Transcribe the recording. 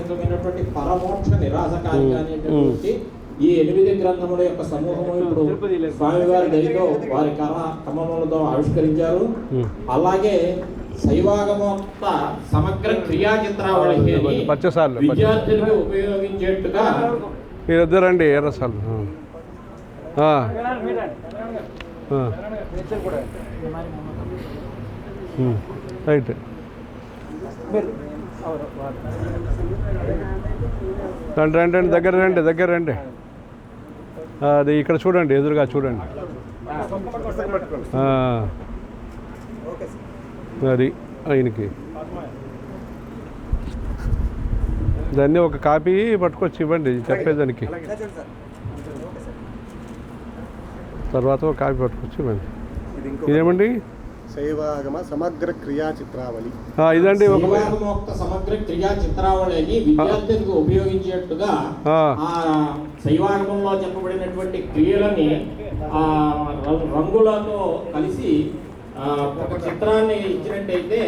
ఆధారితమైనటువంటి పరమోక్ష నిరాశకారిక అనేటటువంటి ఈ ఎనిమిది గ్రంథముల యొక్క సమూహము ఇప్పుడు స్వామివారి దయతో వారి కళ కమలతో ఆవిష్కరించారు. అలాగే శైవాగమోక్త సమగ్ర క్రియా చిత్రావళి విద్యార్థులకు ఉపయోగించేట్టుగా మీరిద్దరండి ఎర్రసాలు. రైట్. రండి రండి రండి దగ్గర రండి దగ్గర రండి. అది ఇక్కడ చూడండి ఎదురుగా చూడండి. అది ఆయనకి. దాన్ని ఒక కాపీ పట్టుకొచ్చి ఇవ్వండి చెప్పేదానికి. తర్వాత ఒక కాపీ పట్టుకొచ్చి ఇవ్వండి. ఇదేమండి? శైవాగమ సమగ్ర క్రియా చిత్రావళి ఆ, ఇదండి ఒక సమగ్ర క్రియా చిత్రావళిని విద్యార్థులకు ఉపయోగించేట్టుగా శైవాగమంలో చెప్పబడినటువంటి క్రియలని రంగులతో కలిసి ఆ, ఒక చిత్రాన్ని ఇచ్చినట్టయితే